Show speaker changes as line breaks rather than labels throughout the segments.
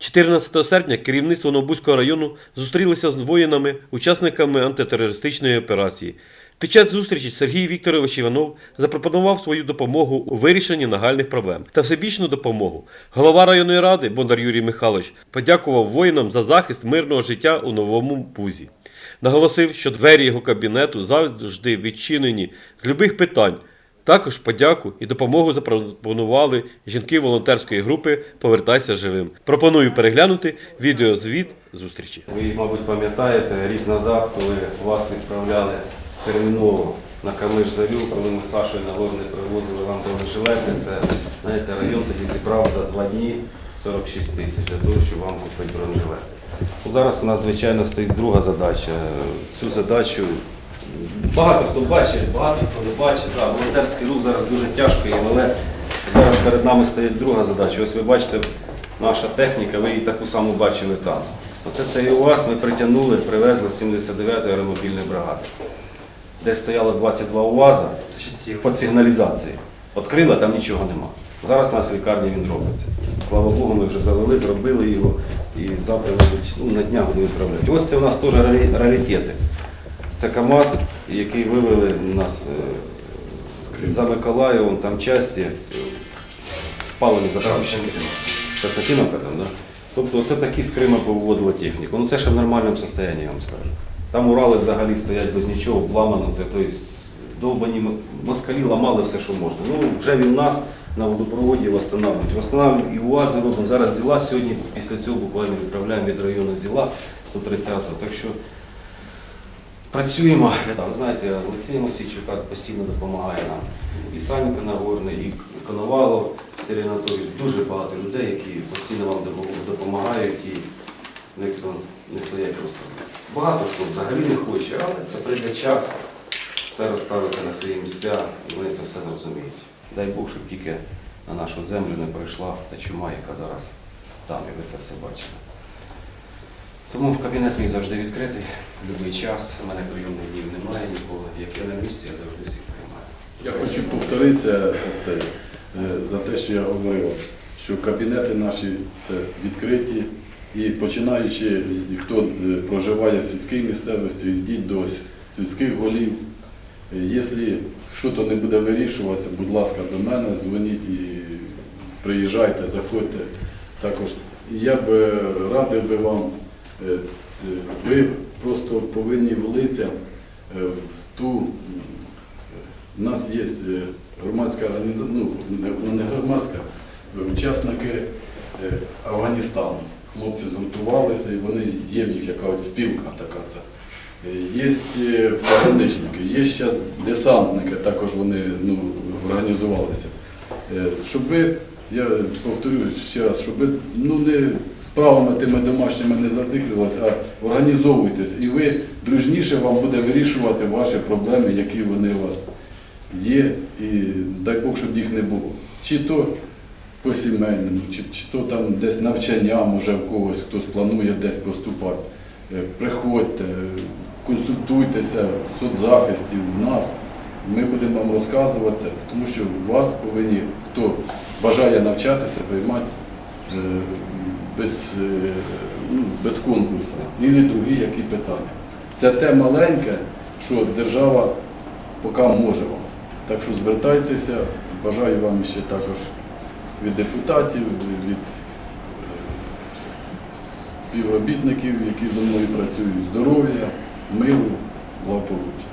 14 серпня керівництво Новобузького району зустрілося з воїнами, учасниками антитерористичної операції. Під час зустрічі Сергій Вікторович Іванов запропонував свою допомогу у вирішенні нагальних проблем та всебічну допомогу. Голова районної ради Бондар Юрій Михайлович подякував воїнам за захист мирного життя у новому пузі. Наголосив, що двері його кабінету завжди відчинені з любих питань. Також подяку і допомогу запропонували жінки волонтерської групи Повертайся живим. Пропоную переглянути відеозвіт зустрічі.
Ви, мабуть, пам'ятаєте, рік назад, коли вас відправляли терміново на Камиш Зарю, коли ми з Сашою Нагорний привозили вам бронежилети, це знаєте, район тоді зібрав за два дні 46 тисяч для того, щоб вам купити бронежилети. Зараз у нас, звичайно, стоїть друга задача. Цю задачу багато хто бачить, багато хто не бачить. Да, волонтерський рух зараз дуже тяжко, і, але зараз перед нами стоїть друга задача. Ось ви бачите, наша техніка, ви її таку саму бачили там. Оце цей УАЗ ми притягнули, привезли з 79-ї аеромобільної бригади, де стояло 22 УАЗа під сигналізацією. Открила, там нічого нема. Зараз у нас в лікарні він робиться. Слава Богу, ми вже завели, зробили його і завтра ну, на днях будемо відправляти. Ось це у нас теж раритети. Це КАМАЗ, який вивели нас е, за Миколаєвом, там часті е, паливні заправщики. Константиновка там, да? Тобто це такі з Крима техніку. Ну це ще в нормальному стані, я вам скажу. Там Урали взагалі стоять без нічого, вламано, це тобто, довбані москалі ламали все, що можна. Ну, вже він нас на водопроводі встановлюють. Встановлюють і УАЗи робимо. Зараз зіла сьогодні, після цього буквально відправляємо від району зіла 130-го. Так що працюємо. Знаєте, Олексій Мосійчук постійно допомагає нам. І Санька Нагорний, і Коновалов, Сергій Анатолійович. Дуже багато людей, які постійно вам допомагають і ніхто не стоять просто. Багато хто взагалі не хоче, але це прийде час, все розставиться на свої місця, і вони це все зрозуміють. Дай Бог, щоб тільки на нашу землю не прийшла та чума, яка зараз там, і ви це все бачили. Тому кабінет мій завжди відкритий, в будь-який час. У мене прийомних днів немає ніколи. Як я на місці, я завжди всіх приймаю.
Я хочу повторитися це, е, за те, що я говорив, що кабінети наші це відкриті. І починаючи, хто е, проживає в сільській місцевості, йдіть до сільських голів. Якщо щось не буде вирішуватися, будь ласка, до мене, дзвоніть і приїжджайте, заходьте. Також я б е, радив би вам, ви просто повинні влитися е, в ту у нас є е, громадська організація, ну не- громадська, е, учасники е, Афганістану. Хлопці згуртувалися і вони є в них яка от спілка така це. Е, Є е, пограничники, є зараз десантники, також вони ну, організувалися. Е, Щоб ви, я повторю ще раз, щоб ви ну, не справами тими домашніми не зациклювалися, а організовуйтесь. І ви дружніше вам буде вирішувати ваші проблеми, які вони у вас є, і дай Бог, щоб їх не було. Чи то по сімейному, чи, чи то там десь навчання, може в когось хтось планує десь поступати. Е, Приходьте, консультуйтеся в соцзахисті, в нас. Ми будемо вам розказувати це, тому що вас повинні, хто бажає навчатися, приймати е, без, е, ну, без конкурсу. І другі які питання. Це те маленьке, що держава поки може вам. Так що звертайтеся, бажаю вам ще також від депутатів, від е, співробітників, які зі мною працюють, здоров'я, миру, благополуччя.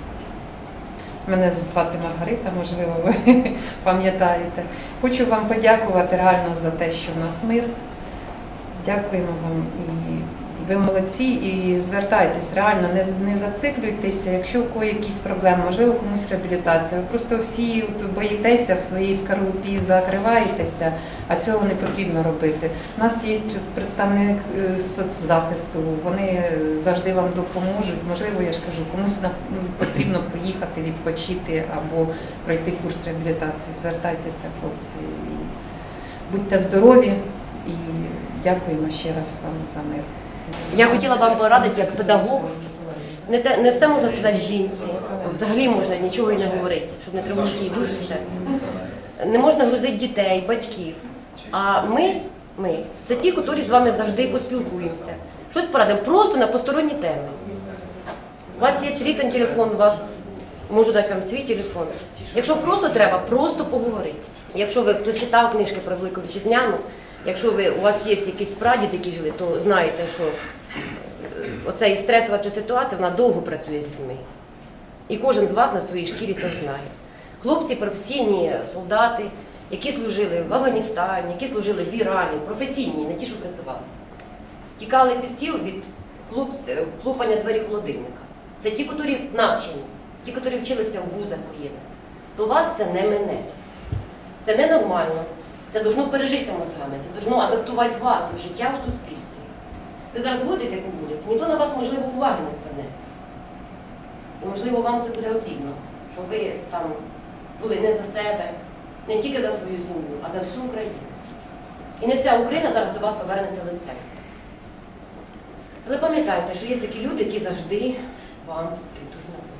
Мене звати Маргарита, можливо, ви пам'ятаєте. Хочу вам подякувати реально за те, що в нас мир. Дякуємо вам і ви молодці і звертайтесь, реально не, не зациклюйтеся, якщо у кого якісь проблеми, можливо, комусь реабілітація. Ви просто всі боїтеся в своїй скорлупі, закриваєтеся, а цього не потрібно робити. У нас є представник е, соцзахисту, вони завжди вам допоможуть. Можливо, я ж кажу, комусь ну, потрібно поїхати, відпочити або пройти курс реабілітації. Звертайтеся, хлопці, будьте здорові і дякуємо ще раз вам за мир.
Я хотіла вам порадити як педагог. Не, те, не все можна сказати жінці. Взагалі можна нічого і не говорити, щоб не тривожити її дуже серце. Не можна грузити дітей, батьків. А ми Ми. Це ті, які з вами завжди поспілкуємося. Щось порадимо, просто на посторонні теми. У вас є рітен телефон, у вас можу дати вам свій телефон. Якщо просто треба, просто поговорити. Якщо ви хтось читав книжки про Велику Вітчизняну, якщо ви, у вас є якісь прадід, які жили, то знаєте, що е, оця стресова ця ситуація, вона довго працює з людьми. І кожен з вас на своїй шкірі це знає. Хлопці професійні солдати, які служили в Афганістані, які служили в Ірані, професійні, не ті, що призивалися. Тікали під стіл від хлопання двері холодильника. Це ті, які навчені, ті, які вчилися в вузах воєнних. То вас це не мене. Це ненормально. Це должно пережитися мозгами, це должно адаптувати вас до життя у суспільстві. Ви зараз будете по вулиці, ніхто на вас, можливо, уваги не зверне. І, можливо, вам це буде обідно, що ви там були не за себе, не тільки за свою сім'ю, а за всю Україну. І не вся Україна зараз до вас повернеться лицем. Але пам'ятайте, що є такі люди, які завжди вам прийдуть на.